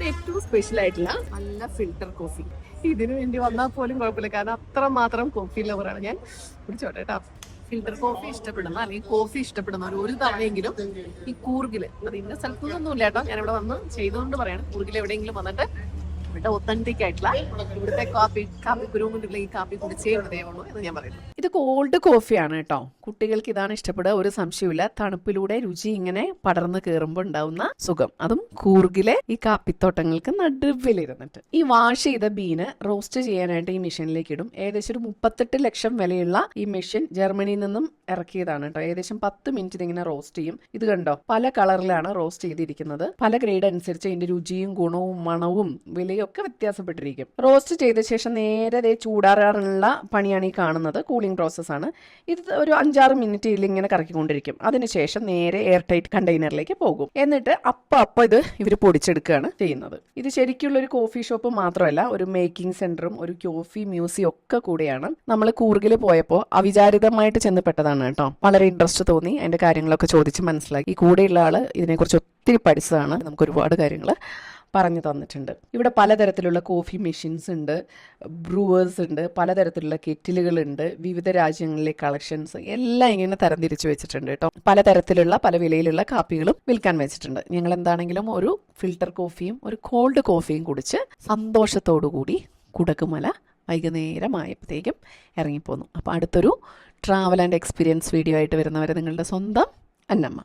ഇവിടുത്തെ ഏറ്റവും സ്പെഷ്യൽ ആയിട്ടുള്ള നല്ല ഫിൽട്ടർ കോഫി ഇതിനു വേണ്ടി വന്നാൽ പോലും കുഴപ്പമില്ല. കാരണം അത്ര മാത്രം കോഫി ലവറാണ് ഞാൻ. കുടിച്ചോട്ടെ കേട്ടോ ഫിൽട്ടർ കോഫി ഇഷ്ടപ്പെടുന്ന അല്ലെങ്കിൽ കോഫി ഇഷ്ടപ്പെടുന്നവർ ഒരു തവണയെങ്കിലും ഈ കൂർഗിൽ അത് ഇന്ന സ്ഥലത്തൊന്നുമില്ല കേട്ടോ ഞാൻ ഇവിടെ വന്ന് ചെയ്തുകൊണ്ട് പറയാണ്. കൂർഗിൽ എവിടെയെങ്കിലും വന്നിട്ട് ഇവിടെ ഒത്തന്റിക് ആയിട്ടുള്ള ഇവിടുത്തെ കാപ്പി കാപ്പി കുരുമുണ്ടെങ്കിൽ ഈ കാപ്പി കുടിച്ചേ ഉള്ളൂ എന്ന് ഞാൻ പറയുന്നു. ഇത് കോൾഡ് കോഫിയാണ് കേട്ടോ. കുട്ടികൾക്ക് ഇതാണ് ഇഷ്ടപ്പെടുക ഒരു സംശയമില്ല തണുപ്പിലൂടെ രുചി ഇങ്ങനെ പടർന്നു കയറുമ്പോൾ ഉണ്ടാവുന്ന സുഖം. അതും കൂർഗിലെ ഈ കാപ്പിത്തോട്ടങ്ങൾക്ക് നടുവിലിരുന്നിട്ട്. ഈ വാഷ് ചെയ്ത ബീന് റോസ്റ്റ് ചെയ്യാനായിട്ട് ഈ മെഷീനിലേക്ക് ഇടും. ഏകദേശം ഒരു മുപ്പത്തെട്ട് ലക്ഷം വിലയുള്ള ഈ മെഷീൻ ജർമ്മനിയിൽ നിന്നും ഇറക്കിയതാണ് കേട്ടോ. ഏകദേശം പത്ത് മിനിറ്റ് ഇതിങ്ങനെ റോസ്റ്റ് ചെയ്യും. ഇത് കണ്ടോ? പല കളറിലാണ് റോസ്റ്റ് ചെയ്തിരിക്കുന്നത്. പല ഗ്രേഡ് അനുസരിച്ച് ഇതിന്റെ രുചിയും ഗുണവും മണവും വിലയും ഒക്കെ വ്യത്യാസപ്പെട്ടിരിക്കും. റോസ്റ്റ് ചെയ്ത ശേഷം നേരെ ചൂടാറാനുള്ള പണിയാണ് ഈ കാണുന്നത്. കൂളിംഗ് പ്രോസസ്സാണ് ഇത് ഒരു അഞ്ചാറ് മിനിറ്റ് ഇങ്ങനെ കറക്കിക്കൊണ്ടിരിക്കും. അതിനുശേഷം നേരെ എയർ ടൈറ്റ് കണ്ടെയ്നറിലേക്ക് പോകും. എന്നിട്ട് അപ്പം അപ്പം ഇത് ഇവർ പൊടിച്ചെടുക്കുകയാണ് ചെയ്യുന്നത്. ഇത് ശരിക്കുള്ള ഒരു കോഫി ഷോപ്പ് മാത്രമല്ല ഒരു മേക്കിംഗ് സെന്ററും ഒരു കോഫി മ്യൂസിയം ഒക്കെ കൂടെയാണ്. നമ്മൾ കൂർഗിൽ പോയപ്പോൾ അവിചാരിതമായിട്ട് ചെന്ന് പെട്ടതാണ് കേട്ടോ. വളരെ ഇൻട്രസ്റ്റ് തോന്നി. അതിന്റെ കാര്യങ്ങളൊക്കെ ചോദിച്ച് മനസ്സിലാക്കി. കൂടെയുള്ള ആൾ ഇതിനെക്കുറിച്ച് ഒത്തിരി പഠിച്ചതാണ്. നമുക്ക് ഒരുപാട് കാര്യങ്ങൾ പറഞ്ഞു തന്നിട്ടുണ്ട്. ഇവിടെ പലതരത്തിലുള്ള കോഫി മെഷീൻസ് ഉണ്ട് ബ്രൂവേഴ്സ് ഉണ്ട് പലതരത്തിലുള്ള കെറ്റിലുകളുണ്ട് വിവിധ രാജ്യങ്ങളിലെ കളക്ഷൻസ് എല്ലാം ഇങ്ങനെ തരംതിരിച്ചു വെച്ചിട്ടുണ്ട് കേട്ടോ. പലതരത്തിലുള്ള പല വിലയിലുള്ള കാപ്പികളും വിൽക്കാൻ വെച്ചിട്ടുണ്ട്. ഞങ്ങൾ എന്താണെങ്കിലും ഒരു ഫിൽട്ടർ കോഫിയും ഒരു കോൾഡ് കോഫിയും കുടിച്ച് സന്തോഷത്തോടു കൂടി കുടക്കുമല വൈകുന്നേരമായപ്പോഴത്തേക്കും ഇറങ്ങിപ്പോന്നു. അപ്പോൾ അടുത്തൊരു ട്രാവൽ ആൻഡ് എക്സ്പീരിയൻസ് വീഡിയോ ആയിട്ട് വരുന്നവരെ നിങ്ങളുടെ സ്വന്തം അന്നമ്മ.